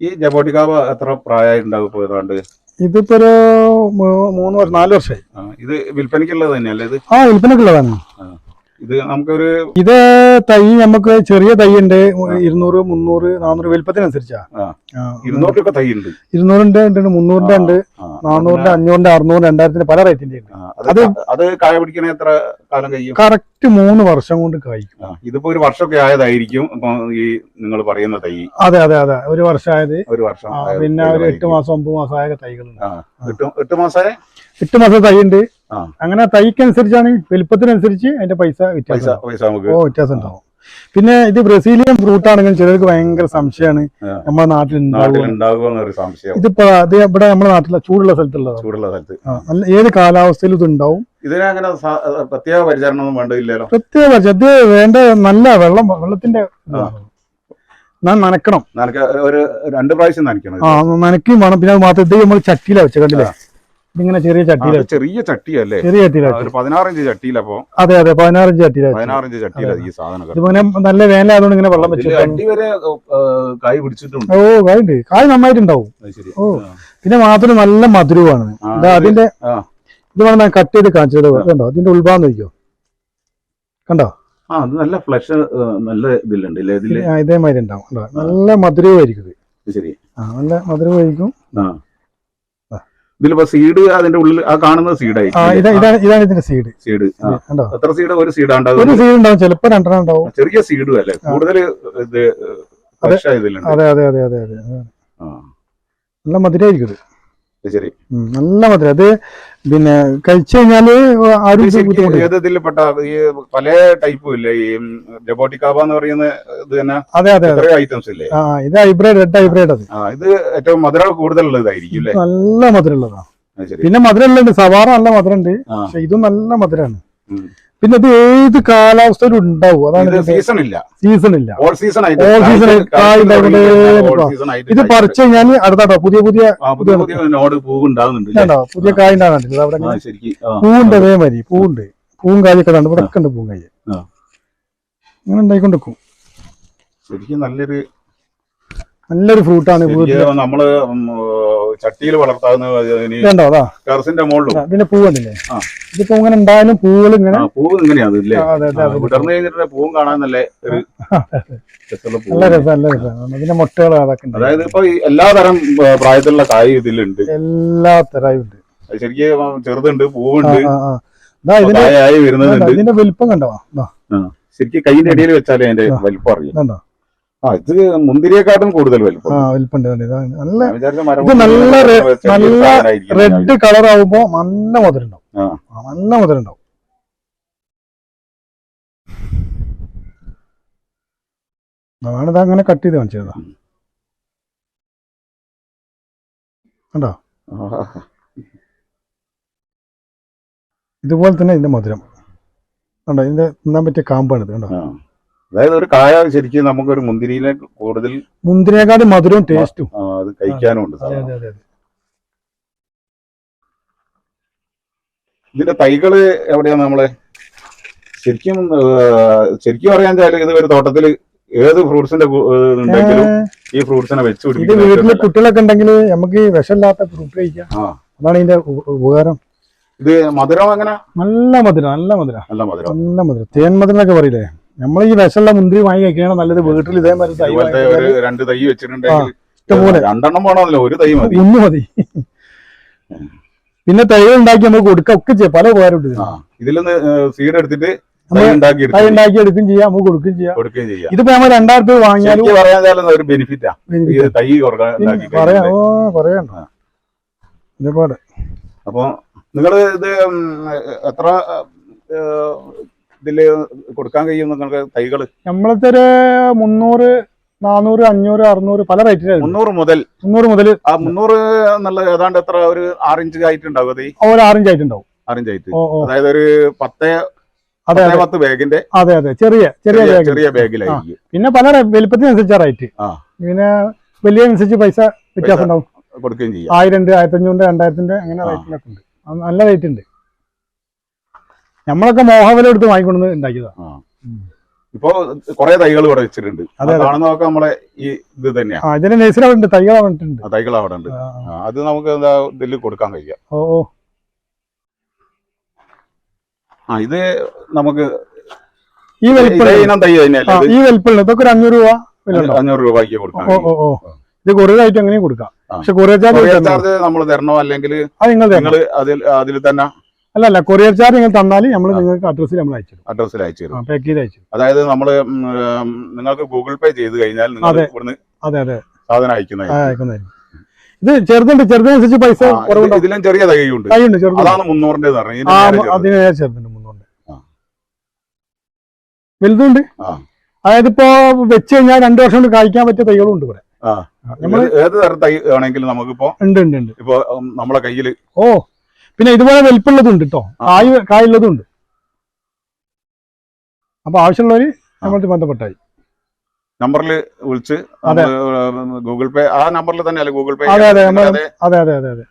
ഈ ജബോട്ടിക്കാവ് എത്ര പ്രായമായിട്ടുണ്ടാവും ഇപ്പൊ ഏതാണ്ട് ഇതിപ്പോ ഒരു മൂന്ന് വർഷം നാല് വർഷമായി ഇത് വിൽപ്പനയ്ക്കുള്ളത് തന്നെയല്ലേ ഇത്? ആ വിൽപ്പനക്കുള്ളതാണ് ഇത് നമുക്കൊരു ഇത് തൈ നമുക്ക് ചെറിയ തൈ ഉണ്ട് ഇരുന്നൂറ് മുന്നൂറ് നാനൂറ് വലിപ്പത്തിനനുസരിച്ചാ. ഇരുന്നൂറിലൊക്കെ തൈ ഉണ്ട് ഇരുന്നൂറിന്റെ ഉണ്ട് മുന്നൂറിന്റെ ഉണ്ട് നാനൂറിന്റെ അഞ്ഞൂറിന്റെ അറുന്നൂറ് രണ്ടായിരത്തിന്റെ പല റേറ്റിന്റെ ഉണ്ട്. അത് അത് കായ പിടിക്കണ എത്ര കാലം കഴിയും? കറക്റ്റ് മൂന്ന് വർഷം കൊണ്ട് കായ്ക്കും. ഇതിപ്പോ ഒരു വർഷമൊക്കെ ആയതായിരിക്കും ഇപ്പൊ ഈ നിങ്ങൾ പറയുന്ന തൈ. അതെ അതെ അതെ. ഒരു വർഷമായത് ഒരു വർഷം പിന്നെ ഒരു എട്ട് മാസം ഒമ്പത് മാസം ആയ തൈകളുണ്ട്. എട്ട് മാസമായ എട്ട് മാസം തൈ ഉണ്ട്. അങ്ങനെ തൈക്കനുസരിച്ചാണ് വലിപ്പത്തിനനുസരിച്ച് അതിന്റെ പൈസ വ്യത്യാസം ഓ വ്യത്യാസം ഉണ്ടാവും. പിന്നെ ഇത് ബ്രസീലിയൻ ഫ്രൂട്ട് ആണെങ്കിലും ചിലർക്ക് ഭയങ്കര സംശയമാണ്. നമ്മുടെ നാട്ടിൽ ഇതിപ്പോ അത് ഇവിടെ നമ്മുടെ നാട്ടിലെ ചൂടുള്ള സ്ഥലത്തുള്ള ചൂടുള്ള സ്ഥലത്ത്. ഏത് കാലാവസ്ഥയിലും ഇത് ഉണ്ടാവും ഇതിനെ അങ്ങനെ സ- പ്രത്യേക പരിചരണം ഒന്നും വേണ്ടതില്ലല്ലോ പ്രത്യേക ഇത് വേണ്ട നല്ല വെള്ളം വെള്ളത്തിന്റെ. ഞാൻ നനക്കണം. നനക്ക് ഒരു രണ്ട് പ്രാവശ്യം നനക്കണം ആ നനയ്ക്കും വേണം. പിന്നെ അത് മാത്രം ഇത് നമ്മൾ ചട്ടിയില വെച്ച ഇതിങ്ങനെ ചെറിയ ചട്ടി ചട്ടിയില ചെറിയ ചട്ടിയല്ലേ? ചെറിയ ചട്ടിയില പതിനാറിഞ്ച് ചട്ടിയിലപ്പോ അതെ അതെ പതിനാറഞ്ച് ചട്ടിയില പതിനാറഞ്ച് ചട്ടിയില ഈ സാധനം പിന്നെ നല്ല വേനലായതുകൊണ്ട് ഇങ്ങനെ വെള്ളം വെച്ചു അടി വരെ കായ് പിടിച്ചിട്ടുണ്ട്. ഓ കായുണ്ട്. കായ് നന്നായിട്ടുണ്ടാവും. ഓ. പിന്നെ മാത്രം നല്ല മധുരമാണ്. ആ, അതിന്റെ ഇത് വേണം ഞാൻ കട്ട് ചെയ്ത് കാണിച്ചത് കണ്ടോ? അതിന്റെ ഉൾഭാഗം നോക്കിയോ കണ്ടോ? ആ അത് നല്ല ഫ്ലഷ് നല്ല ഇതിലുണ്ട് ഇതേമാതിരി ഉണ്ടാവും. നല്ല ഇത്. ശരി. ആ നല്ല മധുരമായിരിക്കും. ആ. ഇതിലിപ്പോ സീഡ് അതിന്റെ ഉള്ളിൽ ആ കാണുന്ന സീഡായി ഇതാണ് ഇതാണ് ഇതിന്റെ സീഡ് സീഡ് എത്ര സീഡ് ഒരു സീഡ് ഒരു ഉണ്ടാകും സീഡ് ഉണ്ടാവും ചിലപ്പോ രണ്ടെണ്ണം ഉണ്ടാവും. ചെറിയ സീഡും അല്ലേ? കൂടുതൽ ഇത് അതെ. അതെ അതെ അതെ അതെ നല്ല മധുരമായിരിക്കും ശരി. നല്ല മധുരം. അത് പിന്നെ കഴിച്ചു കഴിഞ്ഞാൽ ഇതിൽപ്പെട്ട ഈ പല ടൈപ്പും ഇല്ലേ? ഈ ജബോട്ടിക്കാബ എന്ന് പറയുന്ന ഇത് തന്നെ? അതെ അതെ ഐറ്റംസ് ഇല്ലേ? ആ ഇത് ഹൈബ്രിഡ് റെഡ് ഹൈബ്രിഡ് അത്. ഇത് ഏറ്റവും മധുരം കൂടുതലുള്ള ഇതായിരിക്കും അല്ലേ നല്ല ശരി. പിന്നെ മധുരമുള്ളത് സവാറ നല്ല മധുരമുണ്ട്. പക്ഷെ ഇതും നല്ല മധുരമാണ്. പിന്നെ ഇത് ഏത് കാലാവസ്ഥയിലും ഉണ്ടാവും? അതാണ് സീസൺ ഇല്ല. സീസൺ ഇല്ല. ഓൾ സീസൺ നിൽക്കുക. സീസൺ ഇത് പറിച്ച് കഴിഞ്ഞാൽ അടുത്താട്ടോ പുതിയ പുതിയ പുതിയ നോട് കായ് ഉണ്ടാകുന്നുണ്ട് അവിടെ ആ അതേ. പൂവുണ്ട് അതേമാതിരി പൂവുണ്ട്. പൂവും കായൊക്കെ ഉണ്ട് ഇവിടെ ഒക്കെ ഉണ്ട് പൂവും ഇങ്ങനെ. അങ്ങനെ ഉണ്ടായിക്കൊണ്ടിരിക്കും. ശരിക്കും നല്ലൊരു നല്ലൊരു ഫ്രൂട്ടാണ് നമ്മൾ ചട്ടിയിൽ വളർത്താവുന്ന ടെറസിന്റെ മുകളിലും പിന്നെ പൂവല്ലേ. ഇതിപ്പോ ഇങ്ങനെ ഉണ്ടായാലും പൂവുകൾ ഇങ്ങനെ പൂവ് ഇങ്ങനെയാണ്. വിടർന്ന് കഴിഞ്ഞിട്ട് പൂവും കാണാൻ നല്ല നല്ല രസം നല്ല രസമാണ് പിന്നെ മുട്ടകൾ അതൊക്കെ അതായത് ഇപ്പൊ എല്ലാതരം പ്രായത്തിലുള്ള കായ് ഇതിലുണ്ട്. എല്ലാ തരായും ഉണ്ട് ശരിക്കും ചെറുതുണ്ട് പൂവുണ്ട്. ഇതിന്റെ വലിപ്പം കണ്ടോ? ശരിക്കും കൈയിന്റെ ഇടയിൽ വെച്ചാലേ അതിന്റെ. വലിപ്പം അറിയും. ആ ഇത് മുന്തിരിയെക്കാട്ടും കൂടുതൽ വലിപ്പം. ആ. നല്ല വിചാരിച്ച മരം ഇത് നല്ല റെ- നല്ല സാധനമായിരിക്കും റെഡ് കളർ ആവുമ്പോ നല്ല മധുരണ്ടാവും ആ. ആ, നല്ല മധുരണ്ടാവും അതാണ് ഇത് അങ്ങനെ കട്ട് ചെയ്ത് കാണിച്ചത്. കണ്ടോ. ഇതുപോലെ തന്നെ ഇതിന്റെ മധുരം. കണ്ടോ? ഇതിന്റെ തിന്നാൻ പറ്റിയ കാമ്പാണ് ഇത് കണ്ടോ? ആ. അതായത് ഒരു കായ ശരിക്കും നമുക്കൊരു മുന്തിരിയിലെ കൂടുതൽ മുന്തിരിയെക്കാളും മധുരവും ടേസ്റ്റും. അത് കഴിക്കാനും ഉണ്ട് ഇതിന്റെ തൈകൾ എവിടെയാണ് നമ്മളെ? ശരിക്കും ശരിക്കും പറയാൻ വെച്ചാൽ ഇത് ഒരു തോട്ടത്തിൽ ഏത് ഫ്രൂട്ട്സിന്റെ ഉണ്ടെങ്കിലും ഈ ഫ്രൂട്ട്സിനെ വെച്ച് പിടിക്കും വീട്ടിൽ കുട്ടികളൊക്കെ ഉണ്ടെങ്കിൽ നമുക്ക് വിഷമില്ലാത്ത ഫ്രൂട്ട് കഴിക്കാം. അതാണ് ഇതിന്റെ ഉപകാരം. ഇത് മധുരം അങ്ങനെ നല്ല മധുരം നല്ല മധുരം. നല്ല മധുരം. നല്ല മധുരം. തേൻ മധുരം എന്നൊക്കെ പറയില്ലേ? നമ്മൾ ഈ വിഷമുള്ള മുന്തിരി വാങ്ങി കഴിക്കണം നല്ലത് വീട്ടിൽ ഇതേമാതിരി തൈ ഇതുപോലത്തെ ഒരു രണ്ട് തൈ വെച്ചിട്ടുണ്ടെങ്കിൽ ഇഷ്ടംപോലെ. രണ്ടെണ്ണം വേണമെന്നില്ല ഒരു തൈ മതി. ഒന്ന് മതി. പിന്നെ തൈ ഉണ്ടാക്കി നമുക്ക് കൊടുക്കാം ഒക്കെ ചെയ്യാം. പല ഉപകാരമുണ്ട് ഇതിന്. ആ ഇതിലൊന്ന് സീഡ് എടുത്തിട്ട് തൈ നമ്മൾ ഉണ്ടാക്കി തൈ എടുത്ത് ഉണ്ടാക്കി എടുക്കുകയും ചെയ്യാം. നമുക്ക് കൊടുക്കുകയും ചെയ്യാം. കൊടുക്കുകയും ചെയ്യാം. ഇതിപ്പോ നമ്മൾ രണ്ടായിരം രൂപ വാങ്ങിയാലും ശരിക്കും പറയാൻ വെച്ചാൽ ഒരു ബെനിഫിറ്റാ ഈ തൈ കൊടുക്കാൻ ഉണ്ടാക്കി പറയാ. കഴിഞ്ഞാൽ. ഓ പറയണ്ട അപ്പൊ നിങ്ങൾ ഇത് ഉം, എത്ര ഏഹ്, ഇതിൽ കൊടുക്കാൻ കഴിയും നിങ്ങൾക്ക് തൈകൾ നമ്മളത്തെ ഒരു മുന്നൂറ് നാനൂറ് അഞ്ഞൂറ് അറുന്നൂറ് പല റേറ്റിലാണ് മുന്നൂറ് മുതൽ. മുന്നൂറ് മുതൽ ആ മുന്നൂറ് എന്നുള്ള ഏതാണ്ട് എത്ര ഒരു ആറിഞ്ച് ആയിട്ടുണ്ടാവും ഉണ്ടാവും അത്? ഒരു ആറിഞ്ച് ആയിട്ടുണ്ടാവും ആറിഞ്ച് ആയിട്ട്. അതായത് ഒരു പത്ത് അതെ പത്തേ ബാഗിന്റെ അതെ അതെ. ചെറിയ ചെറിയ ചെറിയ ബാഗിലായിരിക്കും. പിന്നെ പല വലിപ്പത്തിനനുസരിച്ച റേറ്റ്. പിന്നെ വലിയ അനുസരിച്ച് പൈസ വ്യത്യാസം ഉണ്ടാവും. കൊടുക്കുകയും ചെയ്യും. ആയിരം രണ്ട് ആയിരത്തി അഞ്ഞൂറ് രണ്ടായിരത്തിന്റെ അങ്ങനെ. റേറ്റിലൊക്കെ ഉണ്ട്. നല്ല റേറ്റ് ഉണ്ട്. നമ്മളൊക്കെ മോഹവില എടുത്ത് ഉണ്ടാക്കിയതാണ്. ഇപ്പൊ കുറെ തൈകൾ ഇവിടെ വെച്ചിട്ടുണ്ട്. കാണുന്നതൊക്കെ നമ്മളെ ഈ ഇത് തന്നെയാണ് ഇതിന്റെ നഴ്സറി അവിടെ ഉണ്ട് തൈകൾ അവിടെ ഉണ്ട്. തൈകൾ അവിടെ ഉണ്ട്. അത് നമുക്ക് എന്താ ഇതിൽ കൊടുക്കാൻ കഴിയാം. ഓ ആ ഇത് നമുക്ക് ഈ വലിപ്പം തൈ തന്നെയല്ലേ ഈ വലിപ്പം ഇതൊക്കെ ഒരു അഞ്ഞൂറ് രൂപ. അഞ്ഞൂറ് രൂപയ്ക്ക് കൊടുക്കാം ഓ ഓ ഇത് കൊറിയർ ആയിട്ട് എങ്ങനെയും കൊടുക്കാം. പക്ഷെ കൊറിയർ ചാർജ്. നമ്മൾ തരണോ? അല്ലെങ്കിൽ നിങ്ങൾ അതിൽ അതിൽ തന്നെ അല്ല അല്ല കൊറിയർ ചാർജ് നിങ്ങൾ തന്നാൽ നമ്മൾ നിങ്ങൾക്ക് അഡ്രസ്സിൽ നമ്മൾ അയച്ചു അഡ്രസ്സിൽ അയച്ചു തരും. പാക്ക് ചെയ്ത് അയച്ചു അതായത് നമ്മൾ നിങ്ങൾക്ക് ഗൂഗിൾ പേ ചെയ്ത് കഴിഞ്ഞാൽ അതെ. അതെ അതെ. സാധനം അയക്കുന്ന അയക്കുന്നതായിരിക്കും ഇത് ചെറുതുണ്ട് ചെറുതിനനുസരിച്ച് പൈസ ഇതിലും ചെറിയ തൈയുണ്ട് തൈയുണ്ട് മുന്നൂറിന്റെ ചെറുതുണ്ട്. മുന്നൂറിന്റെ. വലുതുണ്ട്? ആ. അതായത് ഇപ്പോ വെച്ച് കഴിഞ്ഞാൽ രണ്ടു വർഷം കൊണ്ട് കായ്ക്കാൻ പറ്റിയ തൈകളും ഉണ്ട് ഇവിടെ. ഏത് തരം തൈ ആണെങ്കിലും നമുക്കിപ്പോ ഉണ്ട് ഉണ്ട് ഇപ്പൊ നമ്മളെ കയ്യിൽ ഓ. പിന്നെ ഇതുപോലെ വലിപ്പുള്ളതുണ്ട് കേട്ടോ. കായ് കായുള്ളതും ഉണ്ട് അപ്പൊ ആവശ്യമുള്ളവര് നമ്മൾ ബന്ധപ്പെട്ടായി. നമ്പറിൽ വിളിച്ച് ഗൂഗിൾ പേ ആ നമ്പറിൽ തന്നെ അല്ലേ ഗൂഗിൾ പേ അതെ, അതെ, അതെ അതെ അതെ അതെ.